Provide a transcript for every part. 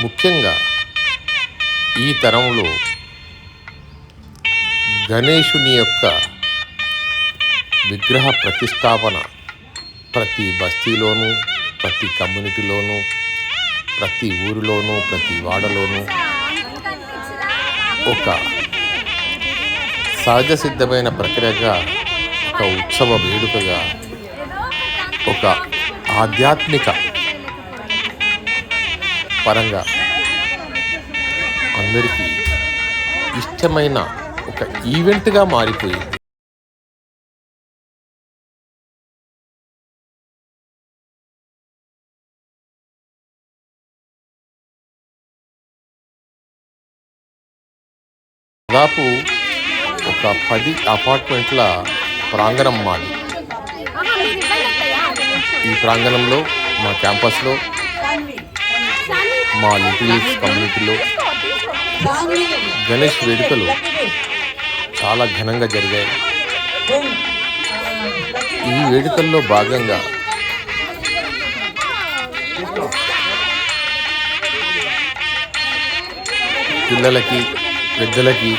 ముఖ్యంగా ఈ తరంలో గణేశుని యొక్క విగ్రహ ప్రతిష్టాపన ప్రతి బస్తీలోనూ ప్రతి కమ్యూనిటీలోనూ ప్రతి ఊరిలోనూ ప్రతి వాడలోనూ ఒక సహజ సిద్ధమైన ప్రక్రియగా ఒక ఉత్సవ వేడుకగా ఒక ఆధ్యాత్మిక పరంగా అందరికీ ఇష్టమైన ఒక ఈవెంట్గా మారిపోయింది. దాదాపు ఒక పది అపార్ట్మెంట్ల ప్రాంగణం మాది. ఈ ప్రాంగణంలో మా క్యాంపస్లో మా లిటిల్ కమ్యూనిటీలో గణేష్ వేడుకలు చాలా ఘనంగా జరిగాయి. ఈ వేడుకల్లో భాగంగా పిల్లలకి పెద్దలకి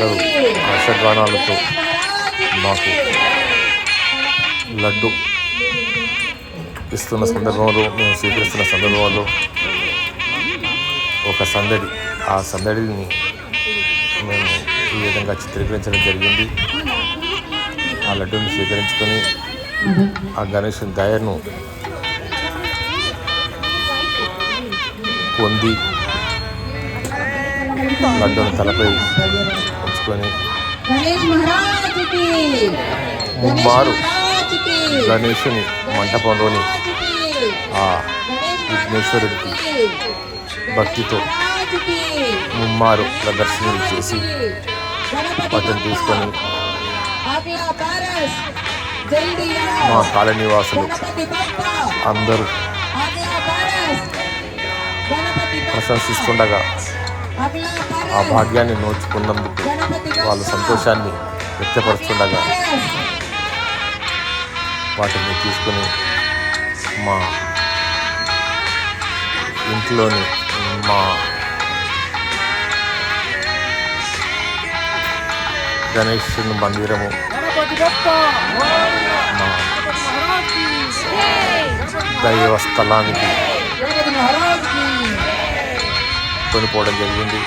అందరూ హర్షధ్వానాలతో మాకు లడ్డు ఇస్తున్న సందర్భంలో మేము స్వీకరిస్తున్న సందర్భంలో ఒక సందడి ఆ సందడిని మేము ఈ విధంగా చిత్రీకరించడం జరిగింది. ఆ లడ్డూని స్వీకరించుకొని ఆ గణేష్ దయను పొంది లడ్డూని తలపై తీసుకొని బారు. గణేషుని మంటపంలోని ఆ విఘ్నేశ్వరుడికి భక్తితో ముమ్మారు ప్రదర్శనలు చేసి పట్టం తీసుకొని మా కాలనివాసులు అందరూ ప్రశంసిస్తుండగా ఆ భాగ్యాన్ని నోచుకున్నందుకు వాళ్ళ సంతోషాన్ని వ్యక్తపరుచుండగా వాటిని తీసుకుని మా ఇంట్లోని మా గణేశుని మందిరము మా దైవ స్థలానికి కొనుక్కొని పోవడం జరిగింది.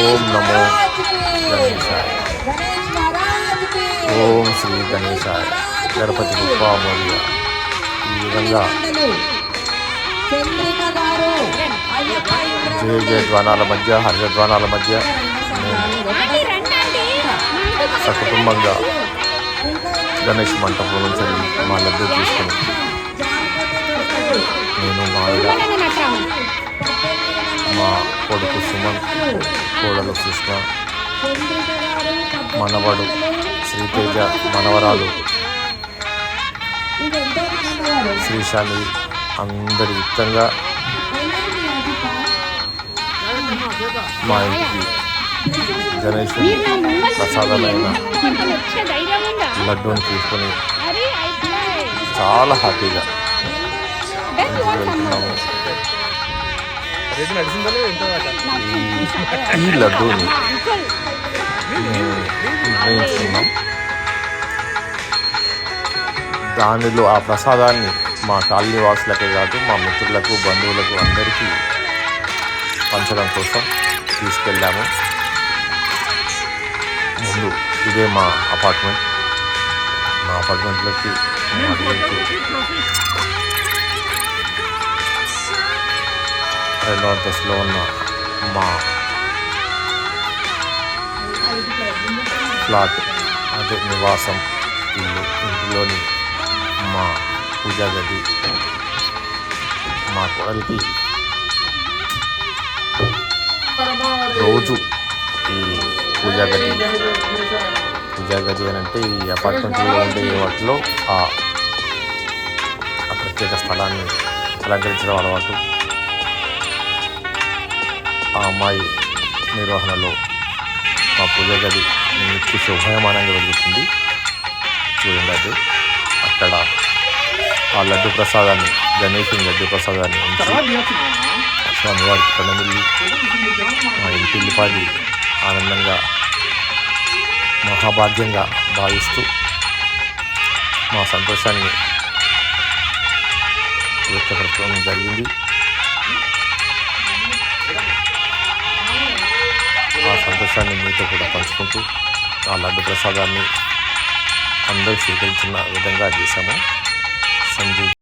ఓం నమో గణేశాయ ఓం శ్రీ గణేశ గణపతి గొప్పమూర్య ఈ విధంగా జయ జయధ్వానాల మధ్య హరిజధ్వానాల మధ్య సకుటుంబంగా గణేష్ మంటపం నుంచి మా లబ్ధి తీసుకుని నేను ఇలా మా కొడుకు సుమన్ కోడలు కృష్ణ మనవడు శ్రీతేజ మనవరాలు శ్రీశాలి అందరి యుక్తంగా మా ఇంటికి గణేషుని ప్రసాదమైన లడ్డూని తీసుకొని చాలా హ్యాపీగా వెళ్తున్నాము. ఈ- ఈ లడ్డూని. నిర్ణయించుకున్నాం దానిలో ఆ ప్రసాదాన్ని మా కాలనీ వాసులకే కాదు మా మిత్రులకు బంధువులకు అందరికీ పంచడం కోసం తీసుకెళ్ళాము. ముందు ఇదే మా అపార్ట్మెంట్. మా అపార్ట్మెంట్లోకి మేము అంతస్తులో ఉన్న మా ఫ్లాట్ అదే నివాసం ఇల్లు ఇంటిలోని మా పూజా గది మా కోడలికి రోజు ఈ పూజా గది పూజా గది అని అంటే ఈ అపార్ట్మెంట్లో ఉండే వాటిలో ఆ ఆ ప్రత్యేక స్థలాన్ని అలంకరించడం అలవాటు. ఆ అమ్మాయి నిర్వహణలో మా పూజ గది నిత్య శుభయమానంగా వెలుగుతుంది. చూడండి అది. అక్కడ ఆ లడ్డు ప్రసాదాన్ని గణేషుని లడ్డు ప్రసాదాన్ని స్వామివారికి ప్రణమిల్లి మా ఇంటిల్లిపాది ఆనందంగా మహాభాగ్యంగా భావిస్తూ మా సంతోషాన్ని వ్యక్తపరచడం జరిగింది. సంతోషాన్ని మీతో కూడా పంచుకుంటూ ఆ లడ్డు ప్రసాదాన్ని అందరూ స్వీకరించిన విధంగా చేశాము. సంజీవ్